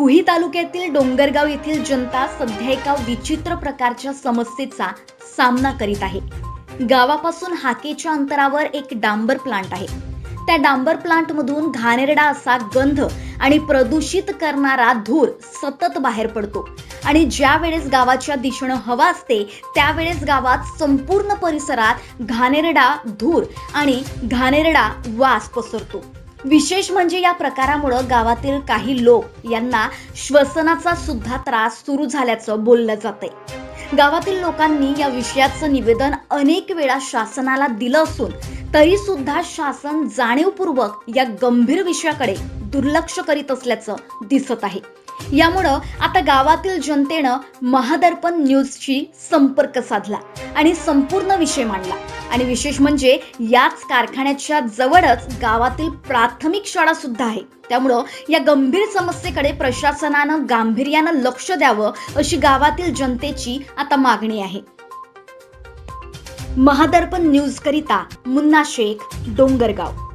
कुही तालुक्यातील डोंगरगाव येथील जनता सध्या एका विचित्र प्रकारच्या समस्येचा सामना करीत आहे. गावापासून हाकेच्या अंतरावर एक डांबर प्लांट आहे. त्या डांबर प्लांटमधून घाणेरडा असा गंध आणि प्रदूषित करणारा धूर सतत बाहेर पडतो आणि ज्या वेळेस गावाच्या दिशेनं हवा असते त्यावेळेस गावात संपूर्ण परिसरात घाणेरडा धूर आणि घाणेरडा वास पसरतो. विशेष म्हणजे या प्रकारामुळं गावातील काही लोक यांना श्वसनाचा सुद्धा त्रास सुरू झाल्याचं बोललं जातंय. गावातील लोकांनी या विषयाचं निवेदन अनेक वेळा शासनाला दिलं असून तरी सुद्धा शासन जाणीवपूर्वक या गंभीर विषयाकडे दुर्लक्ष करीत असल्याचं दिसत आहे. यामुळं आता गावातील जनतेनं महादर्पण न्यूजशी संपर्क साधला आणि संपूर्ण विषय मांडला. आणि विशेष म्हणजे याच कारखान्याच्या जवळच गावातील प्राथमिक शाळा सुद्धा आहे. त्यामुळं या गंभीर समस्येकडे प्रशासनानं गांभीर्यानं लक्ष द्यावं अशी गावातील जनतेची आता मागणी आहे. महादर्पण न्यूज करिता मुन्ना शेख डोंगरगाव.